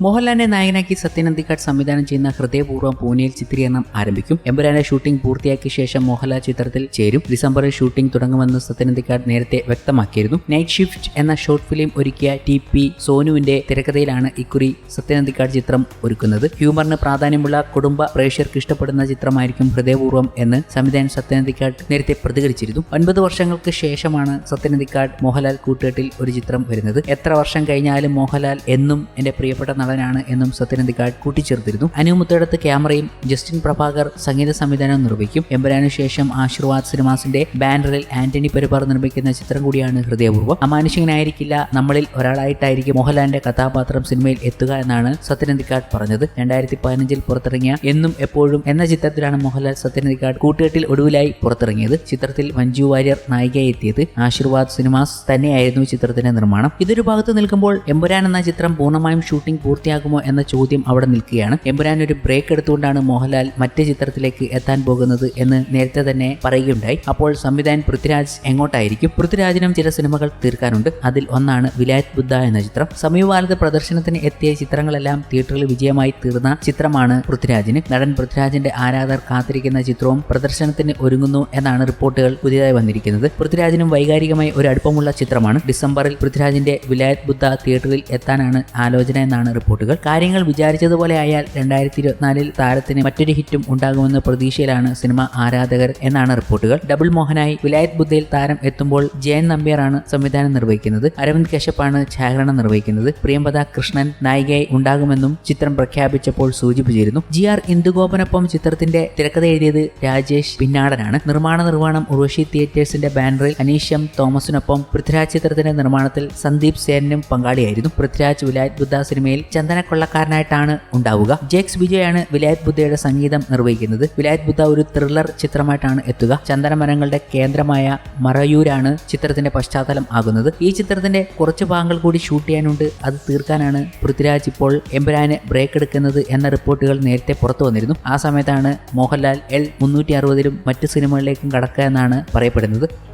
മോഹൻലാലിനെ നായകനാക്കി സത്യനന്ദിക്കാട് സംവിധാനം ചെയ്യുന്ന ഹൃദയപൂർവം പൂനെയിൽ ചിത്രീകരണം ആരംഭിക്കും. എമ്പുരാന്റെ ഷൂട്ടിംഗ് പൂർത്തിയാക്കിയ ശേഷം മോഹൻലാൽ ചിത്രത്തിൽ ചേരും. ഡിസംബറിൽ ഷൂട്ടിംഗ് തുടങ്ങുമെന്ന് സത്യനന്ദിക്കാട് നേരത്തെ വ്യക്തമാക്കിയിരുന്നു. നൈറ്റ് ഷിഫ്റ്റ് എന്ന ഷോർട്ട് ഫിലിം ഒരുക്കിയ ടി പി സോനുവിന്റെ തിരക്കഥയിലാണ് ഇക്കുറി സത്യനന്ദിക്കാട് ചിത്രം ഒരുക്കുന്നത്. ഹ്യൂമറിന് പ്രാധാന്യമുള്ള കുടുംബ പ്രേക്ഷകർക്ക് ഇഷ്ടപ്പെടുന്ന ചിത്രമായിരിക്കും ഹൃദയപൂർവം എന്ന് സംവിധായകൻ സത്യനന്ദിക്കാട് നേരത്തെ പ്രതികരിച്ചിരുന്നു. ഒൻപത് വർഷങ്ങൾക്ക് ശേഷമാണ് സത്യനന്ദിക്കാട് മോഹൻലാൽ കൂട്ടുകെട്ടിൽ ഒരു ചിത്രം വരുന്നത്. എത്ര വർഷം കഴിഞ്ഞാലും മോഹൻലാൽ എന്നും എന്റെ പ്രിയപ്പെട്ട നടനാണ് എന്നും സത്യനന്ദിക്കാട് കൂട്ടിച്ചേർത്തിരുന്നു. അനുമുത്തടത്ത് ക്യാമറയും ജസ്റ്റിൻ പ്രഭാകർ സംഗീത സംവിധാനം നിർവഹിക്കും. എമ്പരാനു ശേഷം ആശീർവാദ് സിനിമാസിന്റെ ബാനറിൽ ആന്റണി പെരുപാർ നിർമ്മിക്കുന്ന ചിത്രം കൂടിയാണ് ഹൃദയപൂർവം. അമാനുഷികനായിരിക്കില്ല നമ്മളിൽ ഒരാളായിട്ടായിരിക്കും മോഹൻലാലിന്റെ കഥാപാത്രം സിനിമയിൽ എത്തുക എന്നാണ് സത്യനന്ദിക്കാട് പറഞ്ഞത്. രണ്ടായിരത്തി പതിനഞ്ചിൽ പുറത്തിറങ്ങിയ എന്നും എപ്പോഴും എന്ന ചിത്രത്തിലാണ് മോഹൻലാൽ സത്യനന്ദിക്കാട് കൂട്ടുകെട്ടിൽ ഒടുവിലായി പുറത്തിറങ്ങിയത്. ചിത്രത്തിൽ മഞ്ജു വാര്യർ നായികയായി എത്തിയത് ആശീർവാദ് സിനിമാസ് തന്നെയായിരുന്നു ചിത്രത്തിന്റെ നിർമ്മാണം. ഇതൊരു ഭാഗത്ത് നിൽക്കുമ്പോൾ എമ്പുരാൻ എന്ന ചിത്രം പൂർണമായും ഷൂട്ടിംഗ് പൂർത്തിയാകുമോ എന്ന ചോദ്യം അവിടെ നിൽക്കുകയാണ്. എമ്പുരാൻ ഒരു ബ്രേക്ക് എടുത്തുകൊണ്ടാണ് മോഹൻലാൽ മറ്റ് ചിത്രത്തിലേക്ക് എത്താൻ പോകുന്നത് എന്ന് നേരത്തെ തന്നെ പറയുകയുണ്ടായി. അപ്പോൾ സംവിധായകൻ പൃഥ്വിരാജ് എങ്ങോട്ടായിരിക്കും? പൃഥ്വിരാജിനും ചില സിനിമകൾ തീർക്കാനുണ്ട്. അതിൽ ഒന്നാണ് വിലായത് ബുദ്ധ എന്ന ചിത്രം. സമീപകാലത്ത് പ്രദർശനത്തിന് എത്തിയ ചിത്രങ്ങളെല്ലാം തിയേറ്ററിൽ വിജയമായി തീർന്ന ചിത്രമാണ് പൃഥ്വിരാജിന്. നടൻ പൃഥ്വിരാജിന്റെ ആരാധകർ കാത്തിരിക്കുന്ന ചിത്രവും പ്രദർശനത്തിന് ഒരുങ്ങുന്നു എന്നാണ് റിപ്പോർട്ടുകൾ പുതിയതായി വന്നിരിക്കുന്നത്. പൃഥ്വിരാജിനും വൈകാരികമായി ഒരു അടുപ്പമുള്ള ചിത്രമാണ്. ഡിസംബറിൽ പൃഥ്വിരാജിന്റെ വിലായത് ബുദ്ധ തിയേറ്ററിൽ എത്താനാണ് ആലോചന എന്നാണ് റിപ്പോർട്ടുകൾ. കാര്യങ്ങൾ വിചാരിച്ചതുപോലെ ആയാൽ രണ്ടായിരത്തി ഇരുപത്തിനാലിൽ താരത്തിന് മറ്റൊരു ഹിറ്റും ഉണ്ടാകുമെന്ന പ്രതീക്ഷയിലാണ് സിനിമ ആരാധകർ എന്നാണ് റിപ്പോർട്ടുകൾ. ഡബിൾ മോഹനായി വിലായത് ബുദ്ധയിൽ താരം എത്തുമ്പോൾ ജയൻ നമ്പ്യാറാണ് സംവിധാനം നിർവഹിക്കുന്നത്. അരവിന്ദ് കശ്യപ്പാണ് ഛായാഗ്രഹണം നിർവഹിക്കുന്നത്. പ്രിയമ്പദ കൃഷ്ണൻ നായികയായി ഉണ്ടാകുമെന്നും ചിത്രം പ്രഖ്യാപിച്ചപ്പോൾ സൂചിപ്പിച്ചിരുന്നു. ജി ആർ ഇന്ദുഗോപനൊപ്പം ചിത്രത്തിന്റെ തിരക്കഥ എഴുതിയത് രാജേഷ് പിന്നാടനാണ്. നിർമ്മാണ നിർവഹണം ഉർവശി തിയേറ്റേഴ്സിന്റെ ബാനറിൽ അനീഷ്യം തോമസിനൊപ്പം പൃഥ്വിരാജ് ചിത്രത്തിന്റെ നിർമ്മാണത്തിൽ സന്ദീപ് സേനും പങ്കാളിയായിരുന്നു. പൃഥ്വിരാജ് വിലായത് ബുദ്ധ സിനിമയിൽ ചന്ദന കൊള്ളക്കാരനായിട്ടാണ് ഉണ്ടാവുക. ജേക്സ് വിജയാണ് വിലായത് ബുദ്ധയുടെ സംഗീതം നിർവഹിക്കുന്നത്. വിലായത് ബുദ്ധ ഒരു ത്രില്ലർ ചിത്രമായിട്ടാണ് എത്തുക. ചന്ദനമരങ്ങളുടെ കേന്ദ്രമായ മറയൂരാണ് ചിത്രത്തിന്റെ പശ്ചാത്തലം ആകുന്നത്. ഈ ചിത്രത്തിന്റെ കുറച്ച് ഭാഗങ്ങൾ കൂടി ഷൂട്ട് ചെയ്യാനുണ്ട്. അത് തീർക്കാനാണ് പൃഥ്വിരാജ് ഇപ്പോൾ എമ്പുരാന് ബ്രേക്ക് എടുക്കുന്നത് എന്ന റിപ്പോർട്ടുകൾ നേരത്തെ പുറത്തു വന്നിരുന്നു. ആ സമയത്താണ് മോഹൻലാൽ എൽ മുന്നൂറ്റി അറുപതിലും മറ്റ് സിനിമകളിലേക്കും കടക്കുക എന്നാണ് പറയപ്പെടുന്നത്.